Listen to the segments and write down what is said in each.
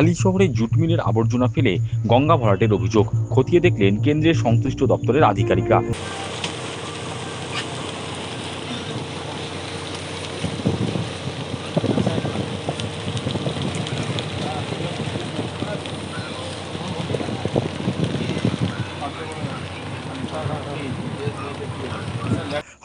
হালি শহরে জুট মিলের আবর্জনা ফেলে গঙ্গা ভরাটের অভিযোগ, খতিয়ে দেখলেন কেন্দ্রের সংশ্লিষ্ট দপ্তরের আধিকারিকরা।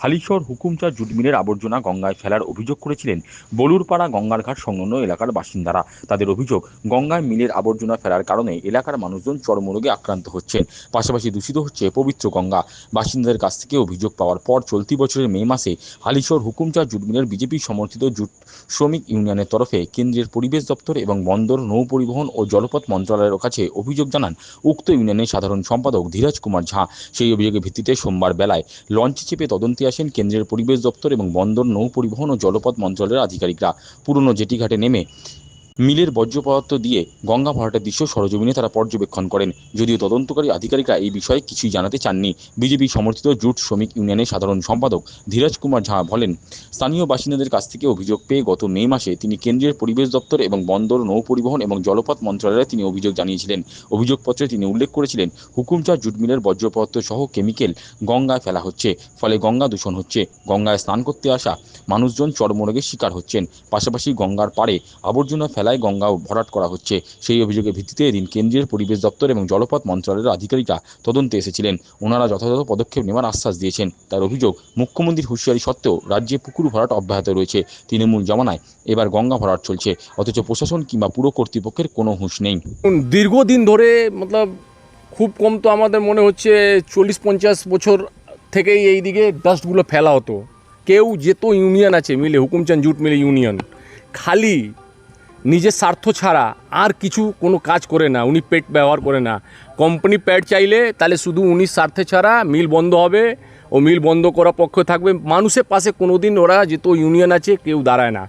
হালিশহর হুকুমচা জুট মিলের আবর্জনা গঙ্গায় ফেলার অভিযোগ করেছিলেন বলুরপাড়া গঙ্গার ঘাট সংলগ্ন এলাকার বাসিন্দারা। তাদের অভিযোগ, গঙ্গায় মিলের আবর্জনা ফেলার কারণে এলাকার মানুষজন চর্মরোগে আক্রান্ত হচ্ছেন। পাশাপাশি দূষিত হচ্ছে পবিত্র গঙ্গা। বাসিন্দাদের কাছ থেকে অভিযোগ পাওয়ার পর চলতি বছরের মে মাসে হালিশহর হুকুমচা জুট মিলের বিজেপি সমর্থিত জুট শ্রমিক ইউনিয়নের তরফে কেন্দ্রের পরিবেশ দপ্তর এবং বন্দর নৌ পরিবহন ও জলপথ মন্ত্রণালয়ের কাছে অভিযোগ জানান উক্ত ইউনিয়নের সাধারণ সম্পাদক ধীরাজ কুমার ঝা। সেই অভিযোগের ভিত্তিতে সোমবার বেলায় লঞ্চে চেপে তদন্তে আসেন কেন্দ্রের পরিবেশ দপ্তর এবং বন্দর নৌ পরিবহন ও জলপথ মন্ত্রণালয়ের আধিকারিকরা। পুরনো জেটিঘাটে নেমে মিলের বর্জ্য পদার্থ দিয়ে গঙ্গা ভরাটের দৃশ্য সরজমিনে তারা পর্যবেক্ষণ করেন। যদিও তদন্তকারী আধিকারিকরা এই বিষয়ে কিছুই জানাতে চাননি। বিজেপি সমর্থিত জুট শ্রমিক ইউনিয়নের সাধারণ সম্পাদক ধীরাজ কুমার ঝা বলেন, স্থানীয় বাসিন্দাদের কাছ থেকে অভিযোগ পেয়ে গত মে মাসে তিনি কেন্দ্রের পরিবেশ দপ্তর এবং বন্দর নৌ পরিবহন এবং জলপথ মন্ত্রণালয়ে তিনি অভিযোগ জানিয়েছিলেন। অভিযোগপত্রে তিনি উল্লেখ করেছিলেন, হুকুমচা জুট মিলের বর্জ্য পদার্থ সহ কেমিক্যাল গঙ্গায় ফেলা হচ্ছে, ফলে গঙ্গা দূষণ হচ্ছে, গঙ্গায় স্নান করতে আসা মানুষজন চর্মরোগের শিকার হচ্ছেন। পাশাপাশি গঙ্গার পাড়ে আবর্জনা ফেলায় গঙ্গা ভরাট করা হচ্ছে। সেই অভিযোগের ভিত্তিতে এদিন কেন্দ্রীয় পরিবেশ দপ্তর এবং জলপথ মন্ত্রণালয়ের আধিকারিকরা তদন্তে এসেছিলেন। ওনারা যথাযথ পদক্ষেপ নেওয়ার আশ্বাস দিয়েছেন। তার অভিযোগ, মুখ্যমন্ত্রীর হুঁশিয়ারি সত্ত্বেও রাজ্যে পুকুর ভরাট অব্যাহত রয়েছে। তৃণমূল জমানায় এবার গঙ্গা ভরাট চলছে। অথচ প্রশাসন কিংবা পুর কর্তৃপক্ষের কোনো হুঁশ নেই। দীর্ঘদিন ধরে মতলব খুব কম তো আমাদের মনে হচ্ছে চল্লিশ পঞ্চাশ বছর থেকেই এই দিকে ডাস্টগুলো ফেলা হতো। কেউ যেত ইউনিয়ন আছে, মিলে হুকুমচান জুট মিলে ইউনিয়ন। খালি নিজের স্বার্থ ছাড়া আর কিছু কোনো কাজ করে না, উনি পেট ব্যবহার করে না। কোম্পানি প্যাড চাইলে তাহলে শুধু উনি স্বার্থে ছাড়া মিল বন্ধ হবে ও মিল বন্ধ করার পক্ষে থাকবে। মানুষের পাশে কোনো দিন ওরা যেত ইউনিয়ন আছে কেউ দাঁড়ায় না।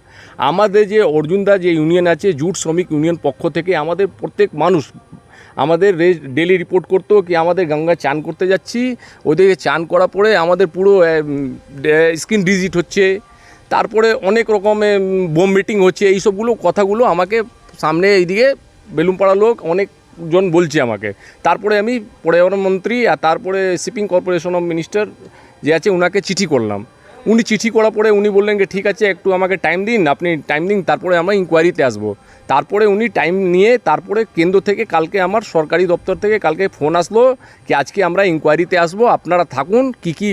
আমাদের যে অর্জুনদা যে ইউনিয়ন আছে, জুট শ্রমিক ইউনিয়ন পক্ষ থেকে আমাদের প্রত্যেক মানুষ, আমাদের ডেলি রিপোর্ট করতো কি আমাদের গঙ্গা চান করতে যাচ্ছি। ওদেরকে চান করার পরে আমাদের পুরো স্কিন ডিজিট হচ্ছে। তারপরে অনেক রকমের বোম মিটিং হচ্ছে এইসবগুলো কথাগুলো আমাকে সামনে এইদিকে বেলুমপাড়া লোক অনেকজন বলছে আমাকে। তারপরে আমি পর্যাবরণ মন্ত্রী আর তারপরে শিপিং কর্পোরেশন অফ মিনিস্টার যে আছে ওনাকে চিঠি করলাম। উনি চিঠি করার পরে উনি বললেন যে, ঠিক আছে, একটু আমাকে টাইম দিন, আপনি টাইম দিন, তারপরে আমরা ইনকোয়ারিতে আসব। তারপরে উনি টাইম নিয়ে তারপরে কেন্দ্র থেকে কালকে আমার সরকারি দপ্তর থেকে কালকে ফোন আসলো কি আজকে আমরা ইনকোয়ারিতে আসব, আপনারা থাকুন, কি কি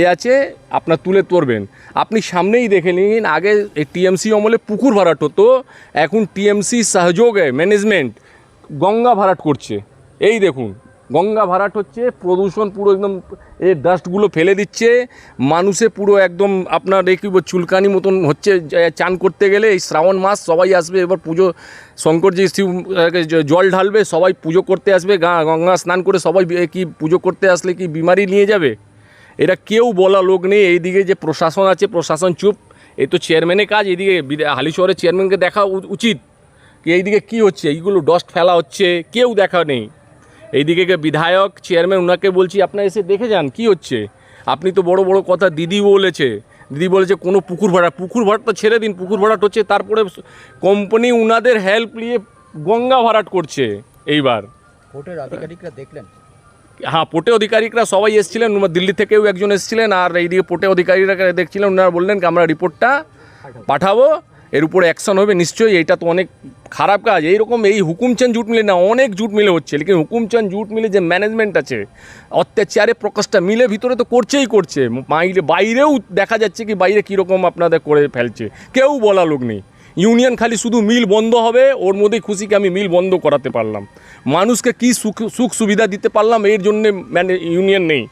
এ আছে, আপনার তুলে তুলবেন। আপনি সামনেই দেখে নিন, আগে টিএমসি অমলে পুকুর ভাড়াট হতো, এখন টিএমসি সহযোগে ম্যানেজমেন্ট গঙ্গা ভরাট করছে। এই দেখুন, গঙ্গা ভরাট হচ্ছে, প্রদূষণ পুরো একদম এ ডাস্টগুলো ফেলে দিচ্ছে, মানুষে পুরো একদম আপনার এই কী চুলকানি মতন হচ্ছে চান করতে গেলে এই শ্রাবণ মাস সবাই আসবে, এবার পুজো, শঙ্করজি শিব জল ঢালবে, সবাই পুজো করতে আসবে গঙ্গা স্নান করে সবাই কি পুজো করতে আসলে কি বিমারি নিয়ে যাবে? এটা কেউ বলা লোক নেই। এইদিকে যে প্রশাসন আছে, প্রশাসন চুপ। এই তো চেয়ারম্যানের কাজ, এইদিকে বিদা- হালি শহরের চেয়ারম্যানকে দেখা উচিত। কি এইদিকে কি হচ্ছে? এইগুলো ডস্ট ফেলা হচ্ছে, কেউ দেখা নেই। এইদিকে বিধায়ক চেয়ারম্যান ওনাকে বলছি, আপনার এসে দেখে যান, কি হচ্ছে? আপনি তো বড় বড় কথা দিদি বলেছে। দিদি বলেছে, কোনো পুকুর ভাড়া পুকুর ভাড়া তো ছেড়ে দিন, পুকুর ভাড়াট হচ্ছে। তারপরে কোম্পানি উনাদের হেল্প নিয়ে গঙ্গা ভাড়াট করছে, এইবার। কোর্টের আধিকারিকরা দেখলেন? হ্যাঁ পোটে অধিকারিকরা সবাই এসেছিলেন দিল্লি থেকেও একজন এসেছিলেন, আর এইদিকে পোটে অধিকারীরা দেখছিলেন, ওনারা বললেন আমরা রিপোর্টটা পাঠাবো, এর উপরে অ্যাকশন হবে, নিশ্চয়ই এইটা তো অনেক খারাপ কাজ। এইরকম এই হুকুমচান জুট মিলে না, অনেক জুট মিলে হচ্ছে, লেকিন হুকুমচান জুট মিলে যে ম্যানেজমেন্ট আছে, অত্যাচারে প্রকাশটা মিলে ভিতরে তো করছেই করছে বাইরে বাইরেও দেখা যাচ্ছে কি বাইরে কীরকম আপনাদের করে ফেলছে, কেউ বলা লোক নেই। ইউনিয়ন খালি শুধু মিল বন্ধ হবে, ওর মধ্যেই খুশিকে আমি মিল বন্ধ করাতে পারলাম। মানুষকে কি সুখ সুখ সুবিধা দিতে পারলাম, এর জন্যে মানে ইউনিয়ন নেই।